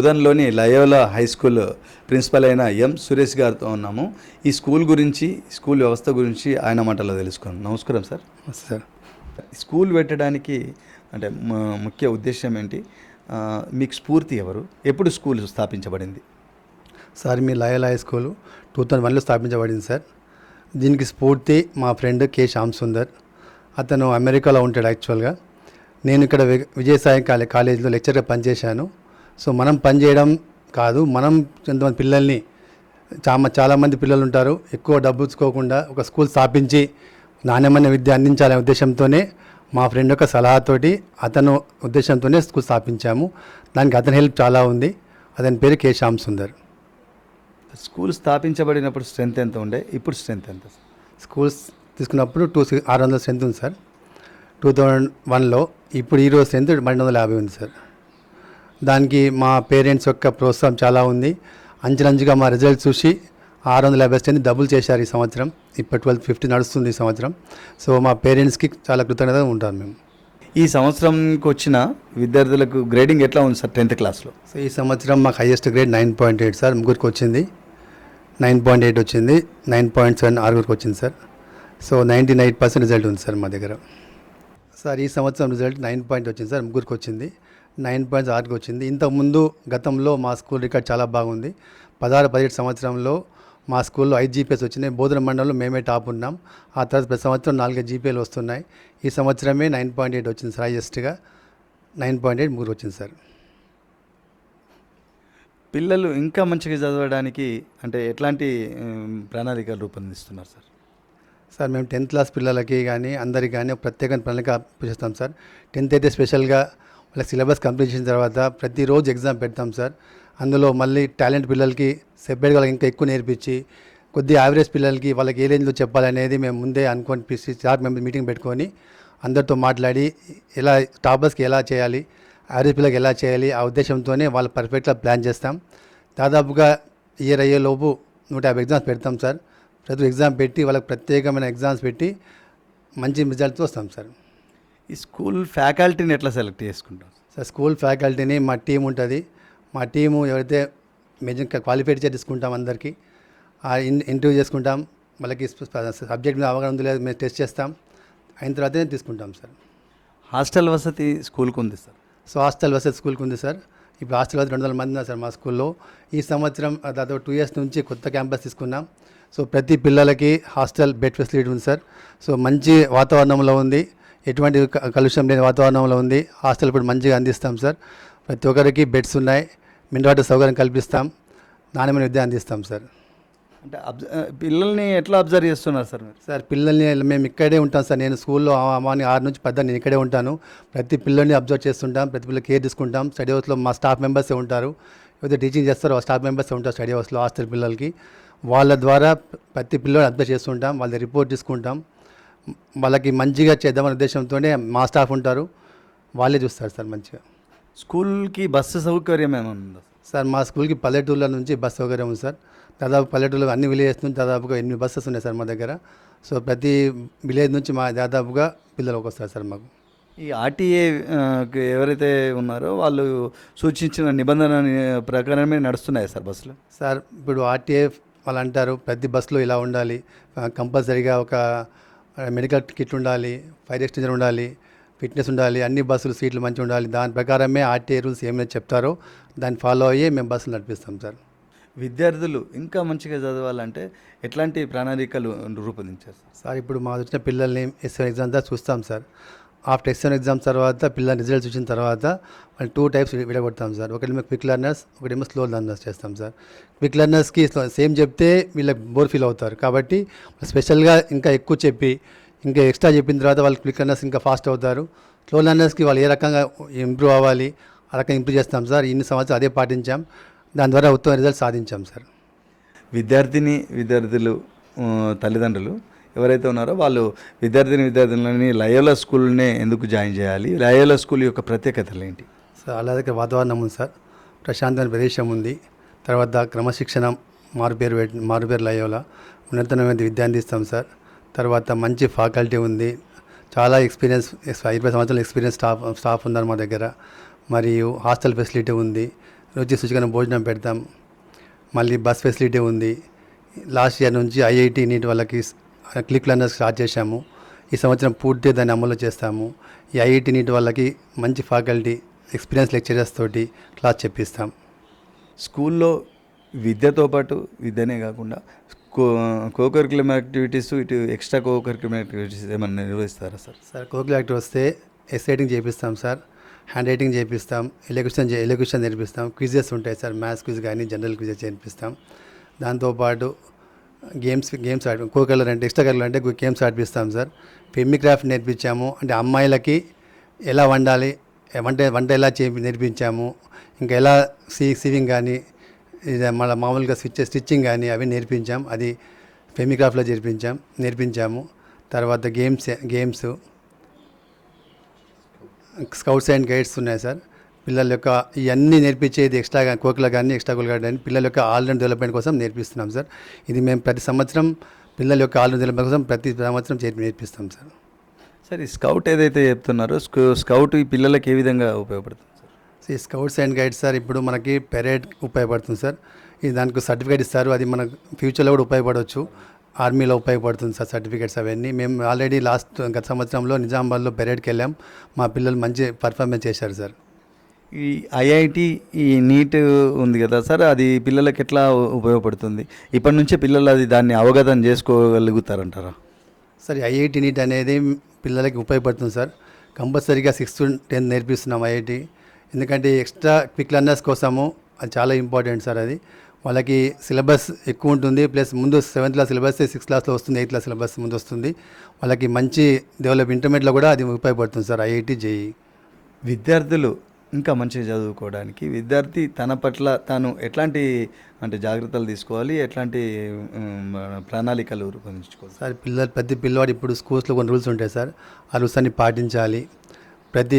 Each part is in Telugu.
బోధన్లోని లయోలా హై స్కూల్ ప్రిన్సిపల్ అయిన ఎం సురేష్ గారితో ఉన్నాము. ఈ స్కూల్ గురించి స్కూల్ వ్యవస్థ గురించి ఆయన మాటలో తెలుసుకున్నాం నమస్కారం సార్. సార్. స్కూల్ పెట్టడానికి అంటే ముఖ్య ఉద్దేశం ఏంటి? మీకు స్ఫూర్తి ఎవరు? ఎప్పుడు స్కూల్ స్థాపించబడింది? సార్ మీ Loyola high school two thousand వన్లో స్థాపించబడింది సార్. దీనికి స్ఫూర్తి మా ఫ్రెండ్ కె శ్యామ్ సుందర్ అతను అమెరికాలో ఉంటాడు యాక్చువల్గా. నేను ఇక్కడ విజయసాయి కాలే కాలేజీలో లెక్చర్గా పనిచేశాను. సో మనం పనిచేయడం కాదు మనం కొంతమంది పిల్లల్ని చాలా చాలామంది పిల్లలు ఉంటారు. ఎక్కువ డబ్బు ఇచ్చుకోకుండా ఒక స్కూల్ స్థాపించి నాణ్యమైన విద్య అందించాలనే ఉద్దేశంతోనే మా ఫ్రెండ్ యొక్క సలహాతోటి అతను ఉద్దేశంతోనే స్కూల్ స్థాపించాము. దానికి అతని హెల్ప్ చాలా ఉంది. అతని పేరు కె. శ్యామ్ సుందర్. స్కూల్ స్థాపించబడినప్పుడు స్ట్రెంత్ ఎంత ఉండే? ఇప్పుడు స్ట్రెంత్ ఎంత? స్కూల్స్ తీసుకున్నప్పుడు టూ ఆరు వందల స్ట్రెంత్ ఉంది సార్. టూ థౌజండ్ వన్లో ఇప్పుడు ఈరోజు స్ట్రెంత్ రెండు వందల యాభై ఉంది సార్. దానికి మా పేరెంట్స్ యొక్క ప్రోత్సాహం చాలా ఉంది. అంచెలంచుగా మా రిజల్ట్ చూసి ఆరు వందల యాభై స్ట్రెంత్ డబుల్ చేశారు ఈ సంవత్సరం. ఇప్పుడు ట్వెల్త్ ఫిఫ్టీ నడుస్తుంది ఈ సంవత్సరం. సో మా పేరెంట్స్కి చాలా కృతజ్ఞతగా ఉంటాను మేము. ఈ సంవత్సరంకి వచ్చిన విద్యార్థులకు గ్రేడింగ్ ఎట్లా ఉంది సార్ టెన్త్ క్లాస్లో? సో ఈ సంవత్సరం మాకు highest grade nine point eight sir ముగ్గురికి వచ్చింది. నైన్ పాయింట్ ఎయిట్ వచ్చింది నైన్ పాయింట్ సెవెన్ ఆరుగురికి వచ్చింది sir. So ninety nine percent result ఉంది సార్ మా దగ్గర. సార్ ఈ సంవత్సరం రిజల్ట్ నైన్ పాయింట్ వచ్చింది సార్ ముగ్గురికి వచ్చింది. నైన్ పాయింట్స్ ఆరుకి వచ్చింది. ఇంతకుముందు గతంలో మా స్కూల్ రికార్డ్ చాలా బాగుంది. పదహారు పదిహేడు సంవత్సరంలో మా స్కూల్లో ఐదు జీపీఎస్ వచ్చినాయి. బోధన మండలంలో మేమే టాప్ ఉన్నాం. ఆ తర్వాత ప్రతి సంవత్సరం నాలుగు జీపీఎలు వస్తున్నాయి. ఈ సంవత్సరమే నైన్ పాయింట్ ఎయిట్ వచ్చింది సార్ హైయెస్ట్గా. నైన్ పాయింట్ ఎయిట్ ముగ్గురు వచ్చింది సార్. పిల్లలు ఇంకా మంచిగా చదవడానికి అంటే ఎట్లాంటి ప్రణాళికలు రూపొందిస్తున్నారు సార్? సార్ మేము టెన్త్ క్లాస్ పిల్లలకి కానీ అందరికి కానీ ఒక ప్రత్యేకమైన ప్రణాళిక చేస్తాం సార్. టెన్త్ అయితే స్పెషల్గా వాళ్ళ సిలబస్ కంప్లీట్ చేసిన తర్వాత ప్రతిరోజు ఎగ్జామ్ పెడతాం సార్. అందులో మళ్ళీ టాలెంట్ పిల్లలకి సెపరేట్గా వాళ్ళకి ఇంకా ఎక్కువ నేర్పించి కొద్ది యావరేజ్ పిల్లలకి వాళ్ళకి ఏ రేంజ్లో చెప్పాలనేది మేము ముందే అనుకొని పిలిచి సార్ మెంబర్ మీటింగ్ పెట్టుకొని అందరితో మాట్లాడి ఎలా టాపర్స్కి ఎలా చేయాలి యావరేజ్ పిల్లలకి ఎలా చేయాలి ఆ ఉద్దేశంతోనే వాళ్ళు పర్ఫెక్ట్గా ప్లాన్ చేస్తాం. దాదాపుగా ఇయర్ అయ్యే లోపు నూట యాభై ఎగ్జామ్స్ పెడతాం సార్. ప్రతి ఎగ్జామ్ పెట్టి వాళ్ళకి ప్రత్యేకమైన ఎగ్జామ్స్ పెట్టి మంచి రిజల్ట్తో వస్తాం సార్. ఈ స్కూల్ ఫ్యాకల్టీని ఎట్లా సెలెక్ట్ చేసుకుంటాం సార్ స్కూల్ ఫ్యాకల్టీని మా టీం ఉంటుంది. మా టీము ఎవరైతే మెజర్ క్వాలిఫైడ్ చేసి తీసుకుంటాం అందరికీ ఇంటర్వ్యూ చేసుకుంటాం. వాళ్ళకి సబ్జెక్ట్ మీద అవగాహన ఉందో లేదో మేము టెస్ట్ చేస్తాం. అయిన తర్వాతనే తీసుకుంటాం సార్. హాస్టల్ వసతి స్కూల్కి ఉంది సార్? సో హాస్టల్ వసతి స్కూల్కి ఉంది సార్. ఇప్పుడు హాస్టల్ వసతి రెండు వందల మంది ఉన్నారు సార్ మా స్కూల్లో. ఈ సంవత్సరం దాదాపు టూ ఇయర్స్ నుంచి కొత్త క్యాంపస్ తీసుకున్నాం. సో ప్రతి పిల్లలకి హాస్టల్ బెడ్ ఫెసిలిటీ ఉంది సార్. సో మంచి వాతావరణంలో ఉంది. ఎటువంటి క- కలుషితం లేని వాతావరణంలో ఉంది. హాస్టల్ ఇప్పుడు మంచిగా అందిస్తాం సార్. ప్రతి ఒక్కరికి బెడ్స్ ఉన్నాయి. మినరల్ వాటర్ సౌకర్యం కల్పిస్తాం. నాణ్యమైన విద్య అందిస్తాం సార్. అంటే పిల్లల్ని ఎట్లా అబ్జర్వ్ చేస్తున్నారు సార్ సార్ పిల్లల్ని మేము ఇక్కడే ఉంటాం సార్. నేను స్కూల్లో మార్నింగ్ ఆరు నుంచి పద్ద నేను ఇక్కడే ఉంటాను. ప్రతి పిల్లల్ని అబ్జర్వ్ చేస్తుంటాం. ప్రతి పిల్లలు కేర్ తీసుకుంటాం. స్టడీ హౌస్లో మా స్టాఫ్ మెంబర్సే ఉంటారు. ఎవరైతే టీచింగ్ చేస్తారో ఆ స్టాఫ్ మెంబర్సే ఉంటారు స్టడీ హౌస్లో హాస్టల్ పిల్లలకి. వాళ్ళ ద్వారా ప్రతి పిల్లల్ని అబ్జర్వ్ చేస్తుంటాం. వాళ్ళ రిపోర్ట్ తీసుకుంటాం. వాళ్ళకి మంచిగా చేద్దామనే ఉద్దేశంతోనే మా స్టాఫ్ ఉంటారు. వాళ్ళే చూస్తారు సార్ మంచిగా. స్కూల్కి బస్సు సౌకర్యం ఏమైనా ఉందా సార్ మా స్కూల్కి పల్లెటూళ్ళ నుంచి బస్ సౌకర్యం ఉంది సార్. దాదాపు పల్లెటూరులో అన్ని విలేజెస్ నుంచి దాదాపుగా ఎనిమిది బస్సెస్ ఉన్నాయి సార్ మా దగ్గర. సో ప్రతి విలేజ్ నుంచి మా దాదాపుగా పిల్లలకు వస్తారు సార్ మాకు. ఈ ఆర్టీఏ ఎవరైతే ఉన్నారో వాళ్ళు సూచించిన నిబంధన ప్రకారమే నడుస్తున్నాయి సార్ బస్సులు? సార్ ఇప్పుడు ఆర్టీఏ వాళ్ళు అంటారు ప్రతి బస్సులో ఇలా ఉండాలి. కంపల్సరీగా ఒక మెడికల్ కిట్ ఉండాలి ఫైర్ ఎక్స్టెంజర్ ఉండాలి ఫిట్నెస్ ఉండాలి అన్ని బస్సులు సీట్లు మంచిగా ఉండాలి. దాని ప్రకారమే ఆర్టీఏ రూల్స్ ఏమైనా చెప్తారో దాన్ని ఫాలో అయ్యి మేము బస్సులు నడిపిస్తాం సార్. విద్యార్థులు ఇంకా మంచిగా చదవాలంటే ఎట్లాంటి ప్రణాళికలు రూపొందించారు? సార్ ఇప్పుడు మా వచ్చిన పిల్లల్ని ఎస్ఎన్ ఎగ్జామ్ దా చూస్తాం సార్. ఆఫ్టర్ ఎస్ఎన్ ఎగ్జామ్ తర్వాత పిల్లల రిజల్ట్స్ వచ్చిన తర్వాత వాళ్ళు టూ టైప్స్ విడగొడతాం సార్. ఒకటేమో క్విక్ లర్నర్స్ ఒకటేమో స్లో లర్నర్స్ చేస్తాం సార్. క్విక్ లెర్నర్స్కి సేమ్ చెప్తే వీళ్ళకి బోర్ ఫీల్ అవుతారు. కాబట్టి స్పెషల్గా ఇంకా ఎక్కువ చెప్పి ఇంకా ఎక్స్ట్రా చెప్పిన తర్వాత వాళ్ళు క్విక్ లర్నర్స్ ఇంకా ఫాస్ట్ అవుతారు. స్లో లెర్నర్స్కి వాళ్ళు ఏ రకంగా ఇంప్రూవ్ అవ్వాలి ఆ రకంగా ఇంప్రూవ్ చేస్తాం సార్. ఇన్ని సంవత్సరాలు అదే పాటించాం. దాని ద్వారా ఉత్తమ రిజల్ట్ సాధించాం సార్. విద్యార్థిని విద్యార్థులు తల్లిదండ్రులు ఎవరైతే ఉన్నారో వాళ్ళు విద్యార్థిని విద్యార్థులని లయోలా స్కూల్నే ఎందుకు జాయిన్ చేయాలి? లయోలా స్కూల్ యొక్క ప్రత్యేకతలు ఏంటి? సార్ అలా వాతావరణం ఉంది సార్. ప్రశాంతమైన ప్రదేశం ఉంది. తర్వాత క్రమశిక్షణ మారుపేరు మారుపేరు లయోలా. ఉన్నతమైన విద్య అందిస్తాం సార్. తర్వాత మంచి ఫ్యాకల్టీ ఉంది. చాలా ఎక్స్పీరియన్స్ ఇరవై సంవత్సరాల ఎక్స్పీరియన్స్ స్టాఫ్ స్టాఫ్ ఉన్నారు మా దగ్గర. మరియు హాస్టల్ ఫెసిలిటీ ఉంది. రుచి శుచికరణ భోజనం పెడతాం. మళ్ళీ బస్ ఫెసిలిటీ ఉంది. లాస్ట్ ఇయర్ నుంచి ఐఐటి నీట్ వాళ్ళకి క్లిక్ లర్నర్స్ స్టార్ట్ చేశాము. ఈ సంవత్సరం పూర్తిగా దాన్ని అమలు చేస్తాము. ఈ ఐఐటి నీట్ వాళ్ళకి మంచి ఫ్యాకల్టీ ఎక్స్పీరియన్స్ లెక్చరర్స్ తోటి క్లాస్ చెప్పిస్తాం. స్కూల్లో విద్యతో పాటు విద్యనే కాకుండా కో కోకరికులం యాక్టివిటీస్ ఇటు ఎక్స్ట్రా కోకరికులం యాక్టివిటీస్ ఏమన్నా నిర్వహిస్తారా సార్? సార్ కోకిల్ యాక్టర్ వస్తే ఎస్ రైటింగ్ చేపిస్తాం సార్ హ్యాండ్ రైటింగ్ చేపిస్తాం ఎలక్యూషన్ ఎలక్యూషన్ నేర్పిస్తాం క్విజెస్ ఉంటాయి సార్ మ్యాథ్స్ క్విజ్ కానీ జనరల్ క్విజెస్ చేర్పిస్తాం దాంతోపాటు గేమ్స్ గేమ్స్ ఆడి కో కలర్ అంటే ఎక్స్ట్రా కలర్ అంటే గేమ్స్ ఆడిపిస్తాం సార్. పెమ్మిక్రాఫ్ట్ నేర్పించాము. అంటే అమ్మాయిలకి ఎలా వండాలి వంట వంట ఎలా చే నేర్పించాము ఇంకా ఎలా సీ సివింగ్ కానీ మన మామూలుగా స్విచ్ స్టిచ్చింగ్ కానీ అవి నేర్పించాం. అది ఫెమిక్రాఫ్ట్లో చేర్పించాం నేర్పించాము. తర్వాత games games scouts and guides ఉన్నాయి సార్. పిల్లల యొక్క ఇవన్నీ నేర్పించేది ఎక్స్ట్రా కోకిల కానీ ఎక్స్ట్రా కోకిల కానీ పిల్లల యొక్క ఆల్రౌండ్ డెవలప్మెంట్ కోసం నేర్పిస్తున్నాం సార్. ఇది మేము ప్రతి సంవత్సరం పిల్లల యొక్క ఆల్రౌండ్ డెవలప్మెంట్ కోసం ప్రతి సంవత్సరం చేర్పి నేర్పిస్తాం సార్. సార్ ఈ స్కౌట్ ఏదైతే చెప్తున్నారో స్కౌ- స్కౌట్ ఈ పిల్లలకి ఏ విధంగా ఉపయోగపడుతుంది సార్? ఈ స్కౌట్స్ అండ్ గైడ్స్ సార్ ఇప్పుడు మనకి పెరేడ్ ఉపయోగపడుతుంది సార్. ఇది దానికి సర్టిఫికేట్ ఇస్తారు. అది మన ఫ్యూచర్లో కూడా ఉపయోగపడవచ్చు. ఆర్మీలో ఉపయోగపడుతుంది సార్ సర్టిఫికేట్స్ అవన్నీ. మేము ఆల్రెడీ లాస్ట్ గత సంవత్సరంలో నిజామాబాద్లో పెరేడ్కి వెళ్ళాం మా పిల్లలు మంచి పర్ఫార్మెన్స్ చేశారు సార్. ఈ ఐఐటి ఈ నీట్ ఉంది కదా సార్ అది పిల్లలకి ఎట్లా ఉపయోగపడుతుంది? ఇప్పటి నుంచే పిల్లలు అది దాన్ని అవగతం చేసుకోగలుగుతారంటారా? సార్ ఐఐటి నీట్ అనేది పిల్లలకి ఉపయోగపడుతుంది సార్. కంపల్సరీగా సిక్స్త్ టెన్త్ నేర్పిస్తున్నాం ఐఐటి. ఎందుకంటే ఎక్స్ట్రా క్విక్ లర్నర్స్ కోసము అది చాలా ఇంపార్టెంట్ సార్ అది. వాళ్ళకి సిలబస్ ఎక్కువ ఉంటుంది ప్లస్ ముందు సెవెంత్ క్లాస్ సిలబస్ సిక్స్త్ క్లాస్లో వస్తుంది ఎయిత్ క్లాస్ సిలబస్ ముందు వస్తుంది. వాళ్ళకి మంచి డెవలప్ ఇంటర్మీడియట్లో కూడా అది ఉపయోగపడుతుంది సార్ ఐఐటి జేఈ. విద్యార్థులు ఇంకా మంచిగా చదువుకోవడానికి విద్యార్థి తన పట్ల తాను ఎట్లాంటి అంటే జాగ్రత్తలు తీసుకోవాలి ఎట్లాంటి ప్రణాళికలు రూపొందించుకోవాలి? సార్ పిల్లలు ప్రతి పిల్లవాడు ఇప్పుడు స్కూల్స్లో కొన్ని రూల్స్ ఉంటాయి సార్. ఆ రూల్స్ అన్ని పాటించాలి. ప్రతి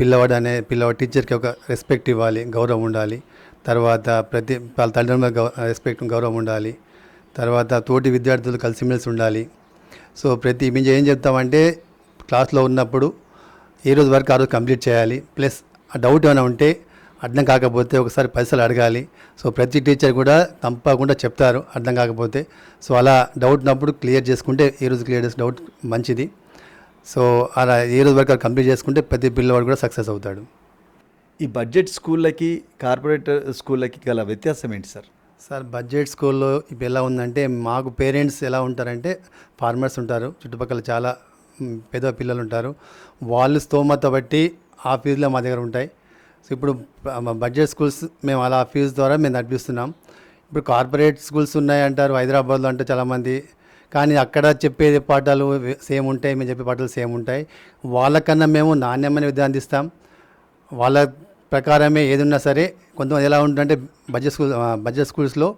పిల్లవాడు అనే పిల్లవాడు టీచర్కి ఒక రెస్పెక్ట్ ఇవ్వాలి గౌరవం ఉండాలి. తర్వాత ప్రతి వాళ్ళ తల్లిదండ్రుల రెస్పెక్ట్ గౌరవం ఉండాలి. తర్వాత తోటి విద్యార్థులు కలిసిమెలిసి ఉండాలి. సో ప్రతి మేము ఏం చెప్తామంటే క్లాస్లో ఉన్నప్పుడు ఏ రోజు వరకు ఆ రోజు కంప్లీట్ చేయాలి. ప్లస్ ఆ డౌట్ ఏమైనా ఉంటే అర్థం కాకపోతే ఒకసారి పైసలు అడగాలి. సో ప్రతి టీచర్ కూడా తప్పకుండా చెప్తారు అర్థం కాకపోతే. సో అలా డౌట్ ఉన్నప్పుడు క్లియర్ చేసుకుంటే ఏ రోజు క్లియర్ చేసి డౌట్ మంచిది. సో అలా ఏ రోజు వరకు కంప్లీట్ చేసుకుంటే ప్రతి పిల్లవాడు కూడా సక్సెస్ అవుతాడు. ఈ బడ్జెట్ స్కూళ్ళకి కార్పొరేట్ స్కూళ్ళకి గల వ్యత్యాసం ఏంటి సార్? సార్ బడ్జెట్ స్కూల్లో ఇప్పుడు ఎలా ఉందంటే మాకు పేరెంట్స్ ఎలా ఉంటారంటే ఫార్మర్స్ ఉంటారు. చుట్టుపక్కల చాలా పేద పిల్లలు ఉంటారు. వాళ్ళు స్తోమత బట్టి ఆ ఫీజులో మా దగ్గర ఉంటాయి. సో ఇప్పుడు మా బడ్జెట్ స్కూల్స్ మేము అలా ఫీజు ద్వారా మేము నడిపిస్తున్నాం. ఇప్పుడు కార్పొరేట్ స్కూల్స్ ఉన్నాయి అంటారు హైదరాబాద్లో అంటే చాలామంది. కానీ అక్కడ చెప్పే పాఠాలు సేమ్ ఉంటాయి మేము చెప్పే పాఠాలు సేమ్ ఉంటాయి. వాళ్ళకన్నా మేము నాణ్యమైన విద్య అందిస్తాం. వాళ్ళ ప్రకారమే ఏది సరే కొంతమంది ఎలా ఉంటుందంటే బడ్జెట్ స్కూల్ బడ్జెట్ స్కూల్స్లో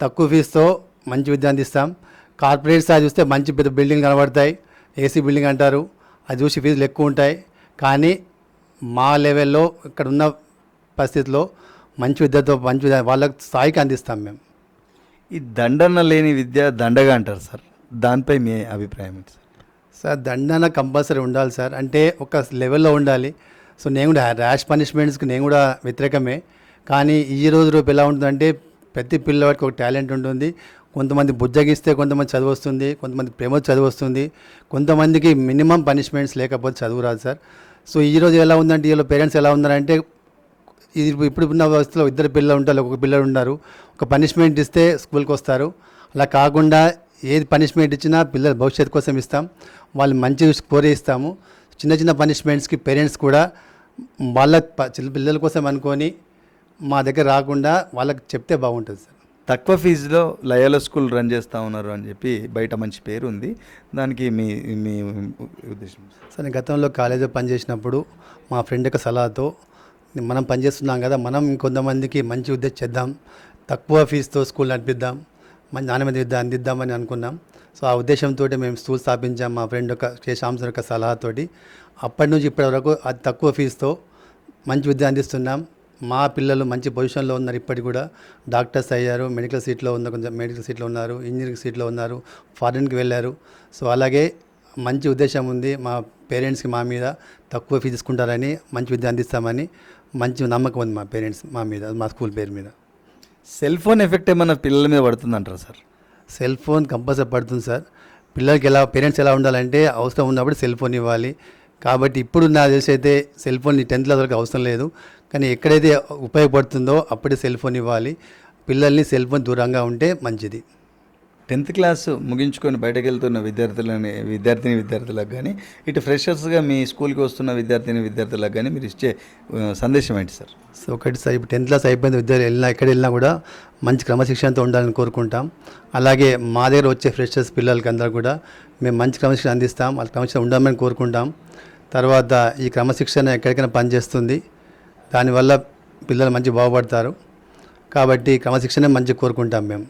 తక్కువ ఫీజుతో మంచి విద్య అందిస్తాం. కార్పొరేట్ స్థాయి చూస్తే మంచి పెద్ద బిల్డింగ్ కనబడతాయి. ఏసీ బిల్డింగ్ అంటారు. అది చూసి ఫీజులు ఎక్కువ ఉంటాయి. కానీ మా లెవెల్లో ఇక్కడ ఉన్న పరిస్థితిలో మంచి విద్యతో మంచి విద్య వాళ్ళ స్థాయికి అందిస్తాం మేము. ఈ దండన లేని విద్య దండగా అంటారు సార్. దానిపై మీ అభిప్రాయం ఏంటి సార్? సార్ దండన కంపల్సరీ ఉండాలి సార్. అంటే ఒక లెవెల్లో ఉండాలి. సో నేను కూడా ర్యాష్ పనిష్మెంట్స్కి నేను కూడా వ్యతిరేకమే. కానీ ఈ రోజు రేపు ఎలా ఉంటుందంటే ప్రతి పిల్లవాడికి ఒక టాలెంట్ ఉంటుంది. కొంతమంది బుజ్జగిస్తే కొంతమంది చదువు వస్తుంది. కొంతమంది ప్రేమ చదువు వస్తుంది. కొంతమందికి మినిమం పనిష్మెంట్స్ లేకపోతే చదువు రాదు సార్. సో ఈ రోజు ఎలా ఉందంటే వీళ్ళ పేరెంట్స్ ఎలా ఉన్నారంటే ఇది ఇప్పుడు ఉన్న వ్యవస్థలో ఇద్దరు పిల్లలు ఉంటారు ఒక పిల్లలు ఉన్నారు. ఒక పనిష్మెంట్ ఇస్తే స్కూల్కి వస్తారు. అలా కాకుండా ఏది పనిష్మెంట్ ఇచ్చినా పిల్లల భవిష్యత్తు కోసం ఇస్తాం. వాళ్ళు మంచి స్కోర్ ఇస్తాము. చిన్న చిన్న పనిష్మెంట్స్కి పేరెంట్స్ కూడా వాళ్ళ చిన్న పిల్లల కోసం అనుకొని మా దగ్గర రాకుండా వాళ్ళకి చెప్తే బాగుంటుంది సార్. తక్కువ ఫీజులో లయోలా స్కూల్ రన్ చేస్తూ ఉన్నారు అని చెప్పి బయట మంచి పేరు ఉంది. దానికి మీ మీ ఉద్దేశం? సార్ నేను గతంలో కాలేజీలో పనిచేసినప్పుడు మా ఫ్రెండ్ యొక్క సలహాతో మనం పనిచేస్తున్నాం కదా మనం ఇంకొంతమందికి మంచి ఉద్దేశం చేద్దాం తక్కువ ఫీజుతో స్కూల్ నడిపిద్దాం మంచి నాణ్యమైన విద్య అందిద్దామని అనుకున్నాం. సో ఆ ఉద్దేశంతో మేము స్కూల్ స్థాపించాం మా ఫ్రెండ్ యొక్క శేషాంశం యొక్క సలహాతోటి. అప్పటి నుంచి ఇప్పటి వరకు అది తక్కువ ఫీజుతో మంచి విద్య అందిస్తున్నాం. మా పిల్లలు మంచి పొజిషన్లో ఉన్నారు ఇప్పటికి కూడా. డాక్టర్స్ అయ్యారు మెడికల్ సీట్లో ఉన్న కొంచెం మెడికల్ సీట్లో ఉన్నారు ఇంజనీరింగ్ సీట్లో ఉన్నారు ఫారిన్కి వెళ్ళారు. సో అలాగే మంచి ఉద్దేశం ఉంది మా పేరెంట్స్కి మా మీద. తక్కువ ఫీజు తీసుకుంటారని మంచి విద్య అందిస్తామని మంచి నమ్మకం ఉంది మా పేరెంట్స్ మా మీద మా స్కూల్ పేరు మీద. సెల్ ఫోన్ ఎఫెక్ట్ ఏమన్నా పిల్లల మీద పడుతుందంటారా సార్? సెల్ ఫోన్ కంపల్సరీ పడుతుంది సార్. పిల్లలకి ఎలా పేరెంట్స్ ఎలా ఉండాలంటే అవసరం ఉన్నప్పుడు సెల్ ఫోన్ ఇవ్వాలి. కాబట్టి ఇప్పుడు నా తెలిసి అయితే సెల్ ఫోన్ టెన్త్ వరకు అవసరం లేదు. కానీ ఎక్కడైతే ఉపయోగపడుతుందో అప్పుడే సెల్ ఫోన్ ఇవ్వాలి. పిల్లల్ని సెల్ ఫోన్ దూరంగా ఉంటే మంచిది. టెన్త్ క్లాస్ ముగించుకొని బయటకు వెళ్తున్న విద్యార్థులని విద్యార్థిని విద్యార్థులకు కానీ ఇటు ఫ్రెషర్స్గా మీ స్కూల్కి వస్తున్న విద్యార్థిని విద్యార్థులకు కానీ మీరు ఇచ్చే సందేశం ఏంటి సార్? సో ఒకటి సార్ ఇప్పుడు టెన్త్ క్లాస్ అయిపోయింది విద్యార్థులు వెళ్ళినా ఎక్కడ వెళ్ళినా కూడా మంచి క్రమశిక్షణతో ఉండాలని కోరుకుంటాం. అలాగే మా దగ్గర వచ్చే ఫ్రెషర్స్ పిల్లలకి అందరూ కూడా మేము మంచి క్రమశిక్షణ అందిస్తాం. వాళ్ళ క్రమశిక్షణ ఉండాలని కోరుకుంటాం. తర్వాత ఈ క్రమశిక్షణ ఎక్కడికైనా పనిచేస్తుంది. దానివల్ల పిల్లలు మంచి బాగుపడతారు. కాబట్టి క్రమశిక్షణ మంచి కోరుకుంటాం మేము.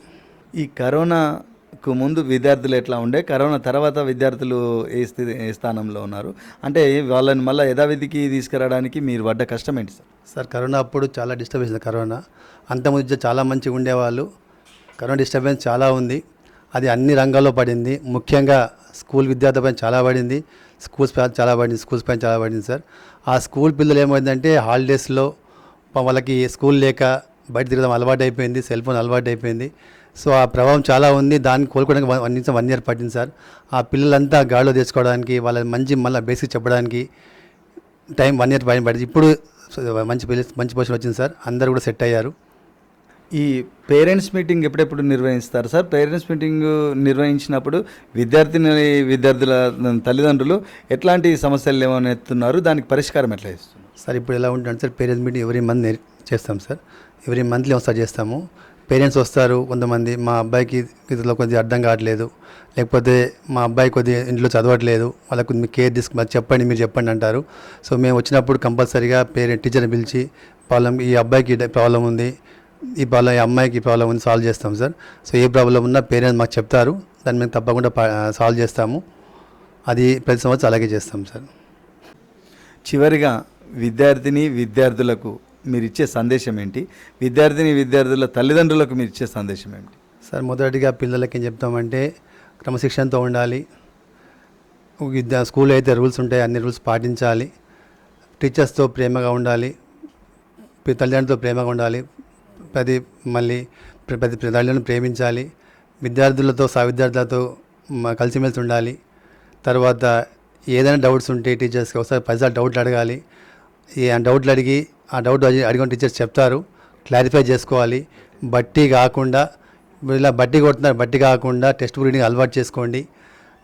ఈ కరోనాకు ముందు విద్యార్థులు ఎట్లా ఉండే? కరోనా తర్వాత విద్యార్థులు ఏ స్థితి ఏ స్థానంలో ఉన్నారు? అంటే వాళ్ళని మళ్ళీ యథావిధికి తీసుకురావడానికి మీరు పడ్డ కష్టం ఏంటి సార్? సార్ కరోనా అప్పుడు చాలా డిస్టర్బెన్స్ కరోనా. అంతకుముందు చాలా మంచిగా ఉండేవాళ్ళు. కరోనా డిస్టర్బెన్స్ చాలా ఉంది. అది అన్ని రంగాల్లో పడింది. ముఖ్యంగా స్కూల్ విద్యార్థులపై చాలా పడింది. స్కూల్స్ పైన చాలా పడింది. స్కూల్స్ పైన చాలా పడింది సార్. ఆ స్కూల్ పిల్లలు ఏమైందంటే హాలిడేస్లో వాళ్ళకి స్కూల్ లేక బయట తిరగడం అలవాటు అయిపోయింది సెల్ ఫోన్ అలవాటు అయిపోయింది సో ఆ ప్రభావం చాలా ఉంది. దాన్ని కోలుకోవడానికి వన్ నుంచి వన్ ఇయర్ పట్టింది సార్. ఆ పిల్లలంతా గాడిలో తెచ్చుకోవడానికి వాళ్ళ మంచి మళ్ళీ బేసిక్ చెప్పడానికి టైం వన్ ఇయర్ పైన పడింది. ఇప్పుడు మంచి పిల్ల- మంచి పొజిషన్ వచ్చింది సార్. అందరు కూడా సెట్ అయ్యారు. ఈ పేరెంట్స్ మీటింగ్ ఎప్పుడెప్పుడు నిర్వహిస్తారు సార్? పేరెంట్స్ మీటింగ్ నిర్వహించినప్పుడు విద్యార్థిని విద్యార్థుల తల్లిదండ్రులు ఎట్లాంటి సమస్యలు ఏమైనా ఎత్తున్నారు దానికి పరిష్కారం ఎట్లా ఇస్తున్నారు సార్ ఇప్పుడు ఎలా ఉంటుంది సార్ పేరెంట్స్ మీటింగ్ ఎవరి మంత్ చేస్తాం సార్. ఎవ్రీ మంత్లీ ఒకసారి చేస్తాము. పేరెంట్స్ వస్తారు కొంతమంది. మా అబ్బాయికి ఇదిలో కొద్దిగా అర్థం కావట్లేదు. లేకపోతే మా అబ్బాయి కొద్దిగా ఇంట్లో చదవట్లేదు. వాళ్ళకు మీ కేర్ తీసుకు చెప్పండి మీరు చెప్పండి అంటారు. సో మేము వచ్చినప్పుడు కంపల్సరీగా పేరెంట్ టీచర్ని పిలిచి ప్రాబ్లం ఈ అబ్బాయికి ప్రాబ్లం ఉంది. ఈ ప్రాబ్లం ఈ అమ్మాయికి ప్రాబ్లం ఉంది సాల్వ్ చేస్తాం సార్. సో ఏ ప్రాబ్లం ఉన్నా పేరెంట్స్ మాకు చెప్తారు. దాన్ని మేము తప్పకుండా సాల్వ్ చేస్తాము. అది ప్రతి సంవత్సరం అలాగే చేస్తాం సార్. చివరిగా విద్యార్థిని విద్యార్థులకు మీరు ఇచ్చే సందేశం ఏంటి? విద్యార్థిని విద్యార్థుల తల్లిదండ్రులకు మీరు ఇచ్చే సందేశం ఏంటి? సార్ మొదటిగా పిల్లలకి ఏం చెప్తామంటే క్రమశిక్షణతో ఉండాలి. విద్యా స్కూల్లో అయితే రూల్స్ ఉంటాయి అన్ని రూల్స్ పాటించాలి. టీచర్స్తో ప్రేమగా ఉండాలి. తల్లిదండ్రులతో ప్రేమగా ఉండాలి. ప్రతి మళ్ళీ ప్రతి తల్లిదండ్రులను ప్రేమించాలి. విద్యార్థులతో సహవిద్యార్థులతో కలిసిమెలిసి ఉండాలి. తర్వాత ఏదైనా డౌట్స్ ఉంటే టీచర్స్కి ఒకసారి పదిసార్లు డౌట్లు అడగాలి. ఏ ఆ డౌట్లు అడిగి ఆ డౌట్ అడిగిన టీచర్స్ చెప్తారు. క్లారిఫై చేసుకోవాలి. బట్టి కాకుండా ఇలా బట్టి కొడుతున్నారు. బట్టి కాకుండా టెక్స్ట్ బుక్ రీడింగ్ అలవాటు చేసుకోండి.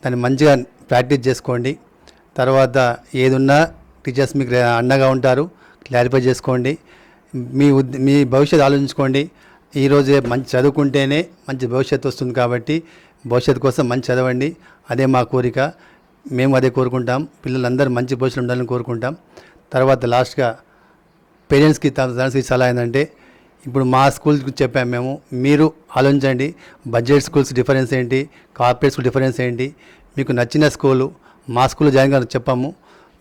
దాన్ని మంచిగా ప్రాక్టీస్ చేసుకోండి. తర్వాత ఏదున్నా టీచర్స్ మీకు అండగా ఉంటారు. క్లారిఫై చేసుకోండి. మీ ఉద్ మీ భవిష్యత్తు ఆలోచించుకోండి. ఈరోజే మంచి చదువుకుంటేనే మంచి భవిష్యత్తు వస్తుంది కాబట్టి భవిష్యత్తు కోసం మంచి చదవండి. అదే మా కోరిక. మేము అదే కోరుకుంటాం. పిల్లలందరూ మంచి భవిష్యత్తు ఉండాలని కోరుకుంటాం. తర్వాత లాస్ట్గా పేరెంట్స్కి తనకి సలహా ఏంటంటే ఇప్పుడు మా స్కూల్ గురించి చెప్పాము మేము. మీరు ఆలోచించండి. బడ్జెట్ స్కూల్స్ డిఫరెన్స్ ఏంటి? కార్పొరేట్ స్కూల్ డిఫరెన్స్ ఏంటి? మీకు నచ్చిన స్కూలు మా స్కూల్లో జాయిన్ కావాలని చెప్పాము.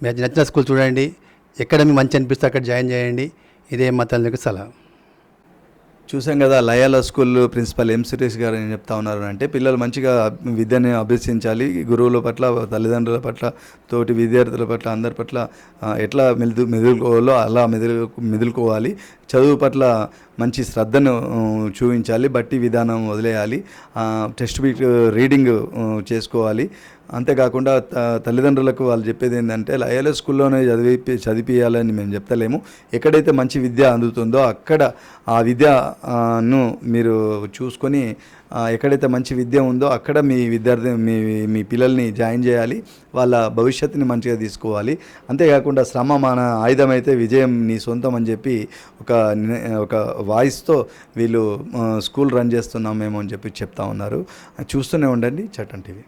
మీకు నచ్చిన స్కూల్ చూడండి. ఎక్కడ మీకు మంచి అనిపిస్తే అక్కడ జాయిన్ చేయండి. ఇదే మా తల్లికి సలహా. చూసాం కదా Loyola school principal M Suresh garu ఏం చెప్తా ఉన్నారు అంటే పిల్లలు మంచిగా విద్యని అభ్యసించాలి గురువుల పట్ల తల్లిదండ్రుల పట్ల తోటి విద్యార్థుల పట్ల అందరి పట్ల ఎట్లా మెదు మెదులుకోవాలో అలా మెదులు మెదులుకోవాలి. చదువు పట్ల మంచి శ్రద్ధను చూపించాలి బట్టి విధానం వదిలేయాలి టెస్ట్ టెక్స్ట్ బుక్ రీడింగ్ చేసుకోవాలి. అంతేకాకుండా త- తల్లిదండ్రులకు వాళ్ళు చెప్పేది ఏంటంటే లయల స్కూల్లోనే చదివి చదివియాలని మేము చెప్తలేము ఎక్కడైతే మంచి విద్య అందుతుందో అక్కడ ఆ విద్యను మీరు చూసుకొని ఎక్కడైతే మంచి విద్య ఉందో అక్కడ మీ విద్యార్థి మీ మీ పిల్లల్ని జాయిన్ చేయాలి. వాళ్ళ భవిష్యత్తుని మంచిగా తీసుకోవాలి. అంతేకాకుండా శ్రమ మన ఆయుధం అయితే విజయం నీ సొంతం అని చెప్పి ఒక ఒక వాయిస్తో వీళ్ళు స్కూల్ రన్ చేస్తున్నాం మేము అని చెప్పి చెప్తా ఉన్నారు. చూస్తూనే ఉండండి చట్టం టీవీ.